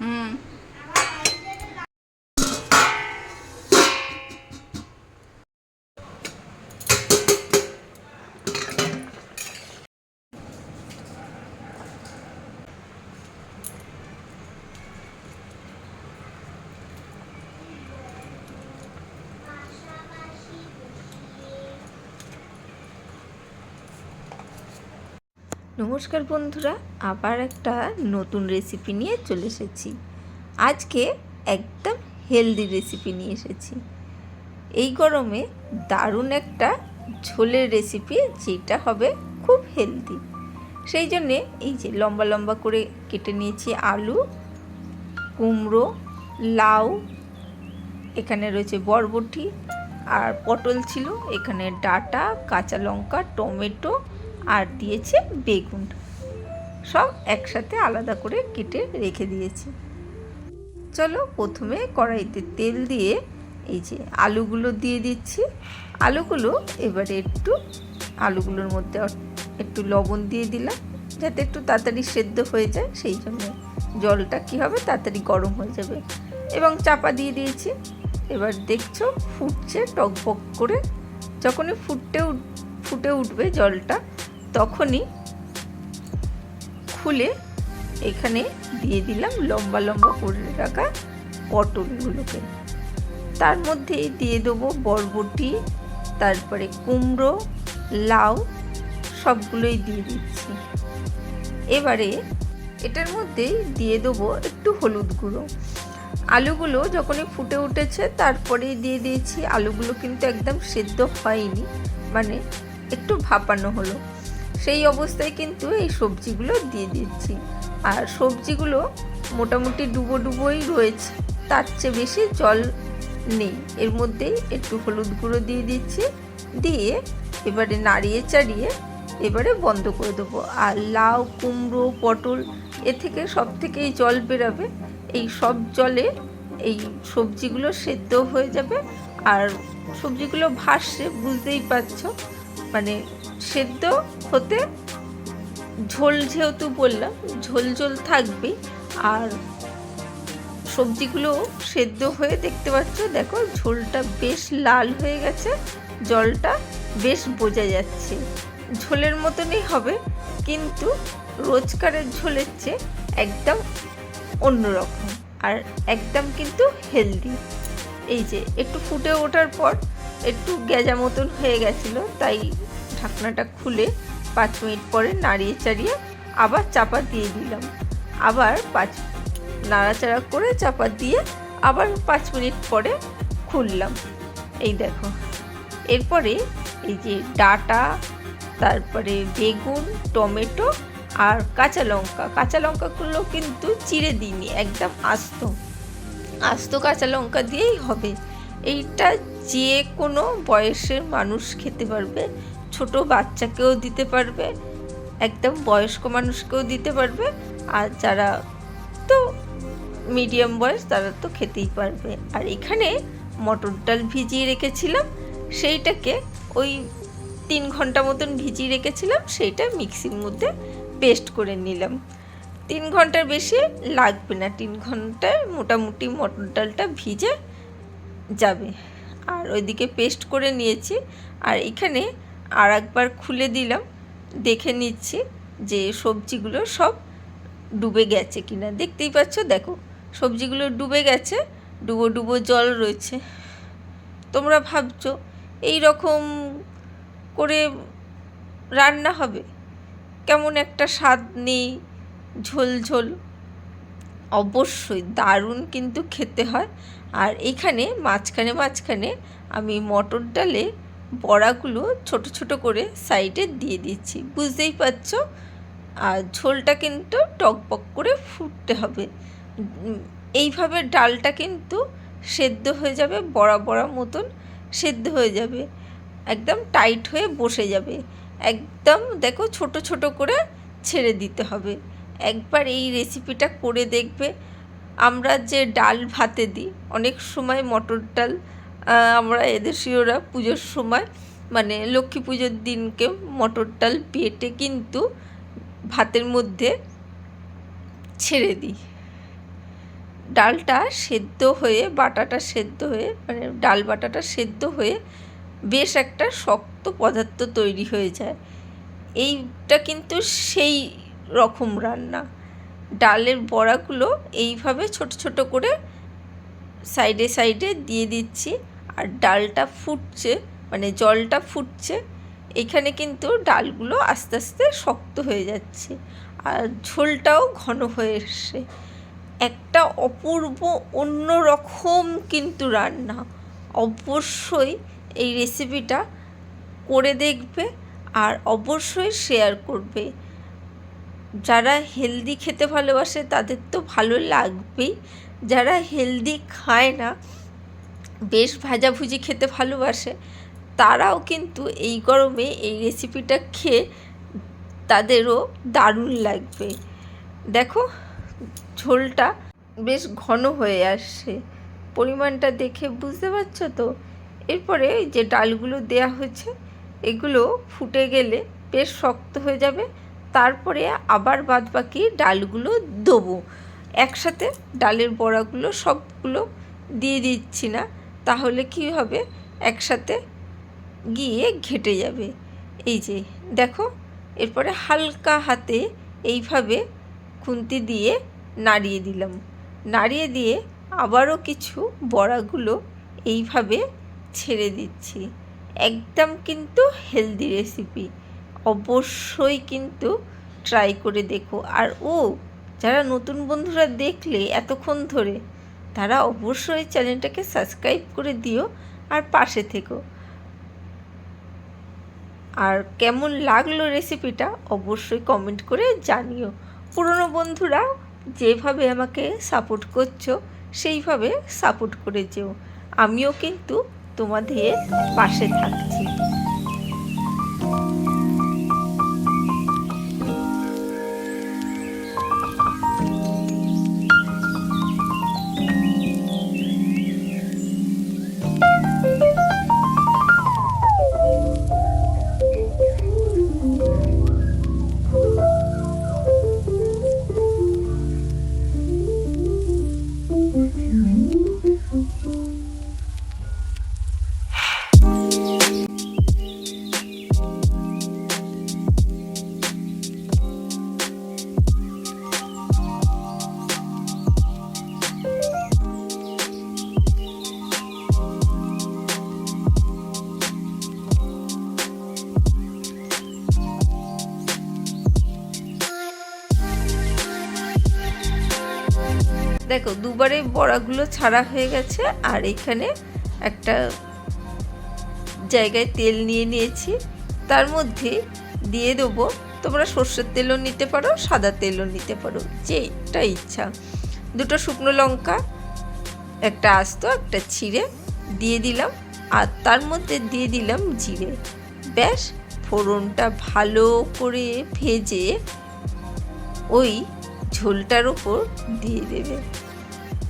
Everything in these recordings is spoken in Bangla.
嗯。নমস্কার বন্ধুরা, আবার একটা নতুন রেসিপি নিয়ে চলে এসেছি। আজকে একদম হেলদি রেসিপি নিয়ে এসেছি। এই গরমে দারুণ একটা ঝোলের রেসিপি যেটা হবে খুব হেলদি সেই জন্যে এই যে লম্বা লম্বা করে কেটে নিয়েছি আলু, কুমড়ো, লাউ, এখানে রয়েছে বরবটি, আর পটল ছিল, এখানে ডাটা, কাঁচা লঙ্কা, টমেটো আর দিয়েছে বেগুন। সব একসাথে আলাদা করে কেটে রেখে দিয়েছি। চলো প্রথমে কড়াইতে তেল দিয়ে এই যে আলুগুলো দিয়ে দিচ্ছি। আলুগুলো এবারে একটু, আলুগুলোর মধ্যে একটু লবণ দিয়ে দিলাম যাতে একটু তাড়াতাড়ি সেদ্ধ হয়ে যায়। সেই জন্য জলটা কী হবে? তাড়াতাড়ি গরম হয়ে যাবে। এবং চাপা দিয়ে দিয়েছি। এবার দেখছ ফুটছে টকবক করে। যখনই ফুটতে ফুটে উঠবে জলটা তখনই খুলে এখানে দিয়ে দিলাম লম্বা লম্বা করে রাখা পটলগুলোকে। তার মধ্যে দিয়ে দেবো বরবটি, তারপরে কুমড়ো, লাউ, সবগুলোই দিয়ে দিচ্ছি। এবারে এটার মধ্যে দিয়ে দেবো একটু হলুদ গুঁড়ো। আলুগুলো যখনই ফুটে উঠেছে, তারপরেই দিয়ে দিয়েছি। আলুগুলো কিন্তু একদম সেদ্ধ হয়নি মানে একটু ভাপানো হলো। সেই অবস্থায় কিন্তু এই সবজিগুলো দিয়ে দিচ্ছি। আর সবজিগুলো মোটামুটি ডুবো ডুবোই রয়েছে। তার চেয়ে বেশি জল নেই। এর মধ্যেই একটু হলুদ গুঁড়ো দিয়ে দিচ্ছি। দিয়ে এবারে নাড়িয়ে চাড়িয়ে এবারে বন্ধ করে দেবো। আর লাউ, কুমড়ো, পটল, এ থেকে সব থেকেই জল বেরাবে। এই সব জলে এই সবজিগুলো সেদ্ধ হয়ে যাবে। আর সবজিগুলো ভাসছে, বুঝতেই পারছ? মানে সেদ্ধ হতে ঝোল যেহেতু বললাম, ঝোল ঝোল থাকবে। আর সবজিগুলো সেদ্ধ হয়ে দেখতে পাচ্ছ, দেখো ঝোলটা বেশ লাল হয়ে গেছে, জলটা বেশ বোঝা যাচ্ছে। ঝোলের মতনই হবে, কিন্তু রোজকারের ঝোলের চেয়ে একদম অন্যরকম, আর একদম কিন্তু হেলদি এই যে, একটু ফুটে ওঠার পর একটু গেজা মতন হয়ে গেছিল, তাই ঢাকনাটা খুলে পাঁচ মিনিট পরে নাড়িয়ে চাড়িয়ে আবার চাপা দিয়ে দিলাম। আবার পাঁচ নাড়াচাড়া করে চাপা দিয়ে আবার পাঁচ মিনিট পরে খুললাম। এই দেখো, এরপরে এই যে ডাটা, তারপরে বেগুন, টমেটো আর কাঁচা লঙ্কা। কাঁচা লঙ্কাগুলো কিন্তু চিড়ে দিইনি, একদম আস্ত। আস্ত কাঁচা লঙ্কা দিয়েই হবে। এইটা যে কোনো বয়সের মানুষ খেতে পারবে, ছোট বাচ্চাকেও দিতে পারবে, একদম বয়স্ক মানুষকেও দিতে পারবে, আর যারা তো মিডিয়াম বয়স তারা তো খেতেই পারবে। আর এখানে মটর ডাল ভিজিয়ে রেখেছিলাম, সেইটাকে ওই তিন ঘণ্টা মতন ভিজিয়ে রেখেছিলাম, সেইটা মিক্সির মধ্যে পেস্ট করে নিলাম। তিন ঘণ্টার বেশি লাগবে না, তিন ঘন্টায় মোটামুটি মটর ডালটা ভিজে যাবে। আর ওইদিকে পেস্ট করে নিয়েছি। আর এখানে আর একবার খুলে দিলাম, দেখে নিচ্ছি যে সবজিগুলো সব ডুবে গেছে কিনা। দেখতেই পাচ্ছ, দেখো, সবজিগুলো ডুবে গেছে, ডুবো ডুবো জল রয়েছে। তোমরা ভাবছ, এই রকম করে রান্না হবে? কেমন একটা স্বাদ নেই ঝোল ঝোল অবশ্যই দারুণ কিন্তু খেতে হয়। আর এখানে মাঝখানে মাঝখানে আমি মটর ডালে বড়াগুলো ছোট ছোট করে সাইডে দিয়ে দিচ্ছি। বুঝতেই পারছ? আর ঝোলটা কিন্তু টকবক করে ফুটতে হবে। এইভাবে ডালটা কিন্তু সেদ্ধ হয়ে যাবে, বড়া বড়া মতন সেদ্ধ হয়ে যাবে। একদম টাইট হয়ে বসে যাবে। একদম দেখো ছোট ছোট করে ছেড়ে দিতে হবে। একবার এই রেসিপিটা করে দেখবে। আমরা যে ডাল ভাতে দিই, অনেক সময় মটর ডাল আমরা এদেশীয়রা পুজোর সময় মানে লক্ষ্মী পুজোর দিনকে মটর ডাল, পেটে কিন্তু ভাতের মধ্যে ছেড়ে দিই। ডালটা সেদ্ধ হয়ে, বাটাটা সেদ্ধ হয়ে মানে ডাল বাটাটা সেদ্ধ হয়ে বেশ একটা শক্ত পদার্থ তৈরি হয়ে যায়। এইটা কিন্তু সেই রকম রান্না। ডালের বড়াগুলো এইভাবে ছোট ছোট করে সাইডে সাইডে দিয়ে দিচ্ছি। আর ডালটা ফুটছে মানে জলটা ফুটছে, এখানে কিন্তু ডালগুলো আস্তে আস্তে শক্ত হয়ে যাচ্ছে আর ঝোলটাও ঘন হয়ে এসছে। একটা অপূর্ব অন্য রকম কিন্তু রান্না। অবশ্যই এই রেসিপিটা করে দেখবে আর অবশ্যই শেয়ার করবে। যারা হেলদি খেতে ভালোবাসে তাদের তো ভালো লাগবেই। যারা হেলদি খায় না, বেশ ভাজাভুজি খেতে ভালোবাসে, তারাও কিন্তু এই গরমে এই রেসিপিটা খেয়ে তাদেরও দারুণ লাগবে। দেখো, ঝোলটা বেশ ঘন হয়ে আসছে। পরিমাণটা দেখে বুঝতে পারছ তো? এরপরে যে ডালগুলো দেয়া হয়েছে, এগুলো ফুটে গেলে বেশ শক্ত হয়ে যাবে। তারপরে আবার বাদ বাকি ডালগুলো দেবো। একসাথে ডালের বড়াগুলো সবগুলো দিয়ে দিচ্ছি না, তাহলে কি হবে? একসাথে গিয়ে ঘেটে যাবে। এই যে, দেখো, এরপরে হালকা হাতে এইভাবে খুন্তি দিয়ে নাড়িয়ে দিলাম। নাড়িয়ে দিয়ে আবারও কিছু বড়াগুলো এইভাবে ছেড়ে দিচ্ছি। একদম কিন্তু হেলদি রেসিপি অবশ্যই কিন্তু ট্রাই করে দেখো। আর ও, যারা নতুন বন্ধুরা দেখলে এতক্ষণ ধরে, তারা অবশ্যই চ্যানেলটাকে সাবস্ক্রাইব করে দিও আর পাশে থেকো। আর কেমন লাগল রেসিপিটা অবশ্যই কমেন্ট করে জানিও। পুরনো বন্ধুরা যেভাবে আমাকে সাপোর্ট করছ, সেইভাবে সাপোর্ট করে যেও। আমিও কিন্তু তোমাদের পাশে থাকছি। দেখো, দুবারে বড়াগুলো ছাড়া হয়ে গেছে, আর এখানে একটা জায়গায় তেল নিয়ে নিয়েছি। তার মধ্যে দিয়ে দেবো, তোমরা সর্ষের তেলও নিতে পারো, সাদা তেলও নিতে পারো, যেটা ইচ্ছা। দুটো শুকনো লঙ্কা, একটা আস্ত, একটা ছিঁড়ে দিয়ে দিলাম, আর তার মধ্যে দিয়ে দিলাম জিরে। ব্যাস, ফোড়নটা ভালো করে ভেজে ওই ঝোলটার ওপর দিয়ে দেবে।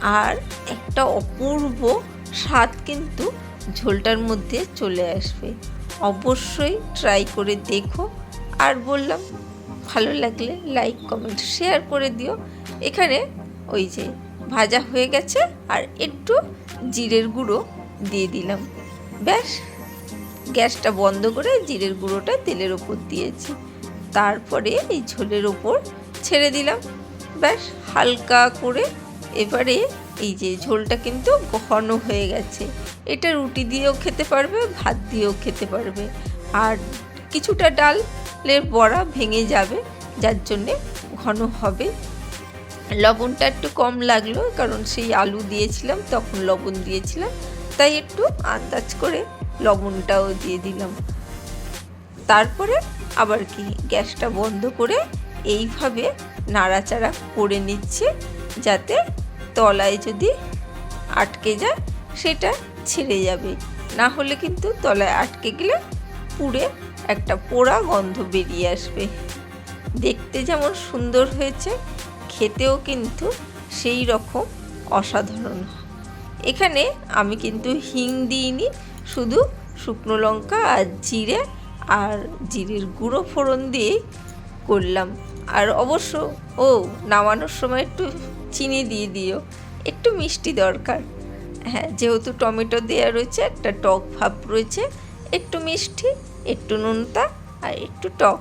আর একটা অপূর্ব স্বাদ কিন্তু ঝোলটার মধ্যে চলে আসবে। অবশ্যই ট্রাই করে দেখো। আর বললাম, ভালো লাগলে লাইক কমেন্ট শেয়ার করে দিও। এখানে ওই যে ভাজা হয়ে গেছে আর একটু জিরের গুঁড়ো দিয়ে দিলাম। ব্যাস, গ্যাসটা বন্ধ করে জিরের গুঁড়োটা তেলের ওপর দিয়েছি। তারপরে এই ঝোলের ওপর ছেড়ে দিলাম। ব্যাস, হালকা করে এবারে এই যে ঝোলটা কিন্তু ঘন হয়ে গেছে। এটা রুটি দিয়েও খেতে পারবে, ভাত দিয়েও খেতে পারবে। আর কিছুটা ডালের বড়া ভেঙে যাবে, যার জন্যে ঘন হবে। লবণটা একটু কম লাগল, কারণ সেই আলু দিয়েছিলাম, তখন লবণ দিয়েছিলাম, তাই একটু আন্দাজ করে লবণটাও দিয়ে দিলাম। তারপরে আবার কি, গ্যাসটা বন্ধ করে এইভাবে নাড়াচাড়া করে নিচ্ছে। যাতে তলায় যদি আটকে যায়, সেটা ছেড়ে যাবে। না হলে কিন্তু তলায় আটকে গেলে পুড়ে একটা পোড়া গন্ধ বেরিয়ে আসবে। দেখতে যেমন সুন্দর হয়েছে, খেতেও কিন্তু সেই রকম অসাধারণ। এখানে আমি কিন্তু হিং দিইনি, শুধু শুকনো লঙ্কা আর জিরে আর জিরের গুঁড়ো ফোড়ন দিয়েই করলাম। আর অবশ্য, ও, নামানোর সময় একটু চিনি দিয়ে দিও। একটু মিষ্টি দরকার। হ্যাঁ যেহেতু টমেটো দেওয়া রয়েছে, একটা টক ভাব রয়েছে, একটু মিষ্টি, একটু নুনতা আর একটু টক।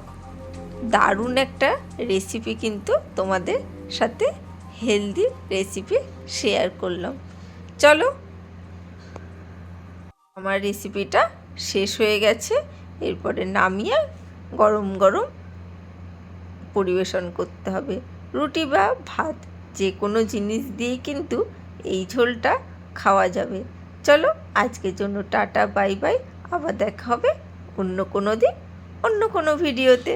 দারুণ একটা রেসিপি কিন্তু তোমাদের সাথে হেলদি রেসিপি শেয়ার করলাম। চলো, আমার রেসিপিটা শেষ হয়ে গেছে। এরপরে নামিয়ে গরম গরম পরিবেশন করতে হবে। রুটি বা ভাত যে কোনো জিনিস দিয়ে কিন্তু এই ঝোলটা খাওয়া যাবে। চলো আজকের জন্য টাটা, বাই বাই। আবার দেখা হবে অন্য কোনো দিন, অন্য কোনো ভিডিওতে।